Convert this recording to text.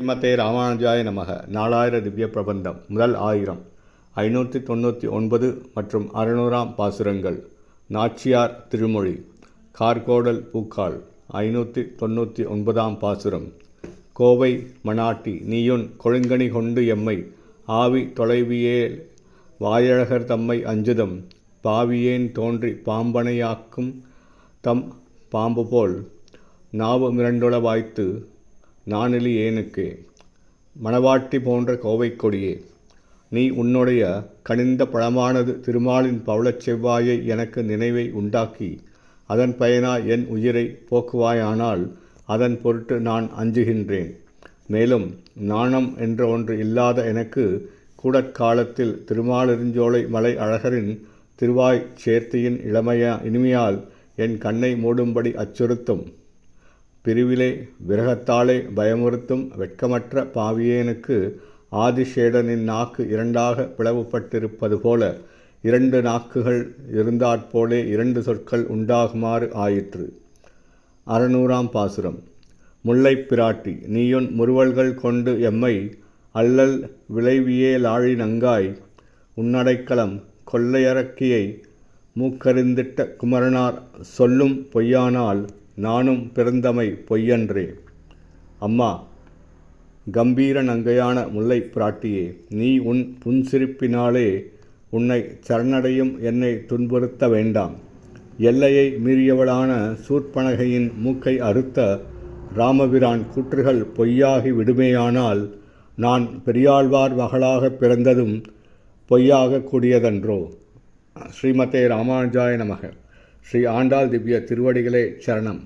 ஸ்ரீமதே ராமானுஜாய நமக. நாலாயிர திவ்ய பிரபந்தம். முதல் ஆயிரம். ஐநூற்றி தொண்ணூற்றி ஒன்பது மற்றும் அறுநூறாம் பாசுரங்கள். நாச்சியார் திருமொழி. கார்கோடல் பூக்கால். ஐநூற்றி தொண்ணூற்றி ஒன்பதாம் பாசுரம். கோவை மணாட்டி நீயுன் கொழுங்கணி கொண்டு எம்மை. ஆவி தொலைவியேல் வாயழகர் தம்மை அஞ்சுதம். பாவியேன் தோன்றி பாம்பனையாக்கும் தம் பாம்பு போல் நாவு மிரண்டுள வாய்த்து நானிலி ஏனுக்கு மணவாட்டி போன்ற கோவைக் கொடியே நீ உன்னுடைய கனிந்த பழமானது திருமாலின் பவளச் செவ்வாயை எனக்கு நினைவை உண்டாக்கி அதன் பயனாய் என் உயிரை போக்குவாயானால் அதன் பொருட்டு நான் அஞ்சுகின்றேன். மேலும் நாணம் என்ற ஒன்று இல்லாத எனக்கு கூடற்காலத்தில் திருமாலிருஞ்சோலை மலை அழகரின் திருவாய் சேர்த்தியின் இளமையா இனிமையால் என் கண்ணை மூடும்படி அச்சுறுத்தும். பிரிவிலே விரகத்தாலே பயமுறுத்தும் வெட்கமற்ற பாவியேனுக்கு ஆதிசேடனின் நாக்கு இரண்டாக பிளவுபட்டிருப்பது போல இரண்டு நாக்குகள் இருந்தாற்போலே இரண்டு சொற்கள் உண்டாகுமாறு ஆயிற்று. அறநூறாம் பாசுரம். முல்லைப் பிராட்டி நீயுன் முறுவல்கள் கொண்டு எம்மை அல்லல் விளைவியேலாழி நங்காய் உன்னடைக்கலம் கொள்ளையரக்கியை மூக்கறிந்திட்ட குமரனார் சொல்லும் பொய்யானால் நானும் பிறந்தமை பொய்யன்றே. அம்மா கம்பீர நங்கையான முல்லை பிராட்டியே நீ உன் புன்சிரிப்பினாலே உன்னை சரணடையும் என்னை துன்புறுத்த வேண்டாம். எல்லையை மீறியவளான சூர்பனகையின் மூக்கை அறுத்த ராமபிரான் கூற்றுகள் பொய்யாகி விடுமேயானால் நான் பெரியாழ்வார் மகளாக பிறந்ததும் பொய்யாக கூடியதன்றோ. ஸ்ரீமதே ராமானுஜாய நமக. ஸ்ரீ ஆண்டாள் திவ்ய திருவடிகளே சரணம்.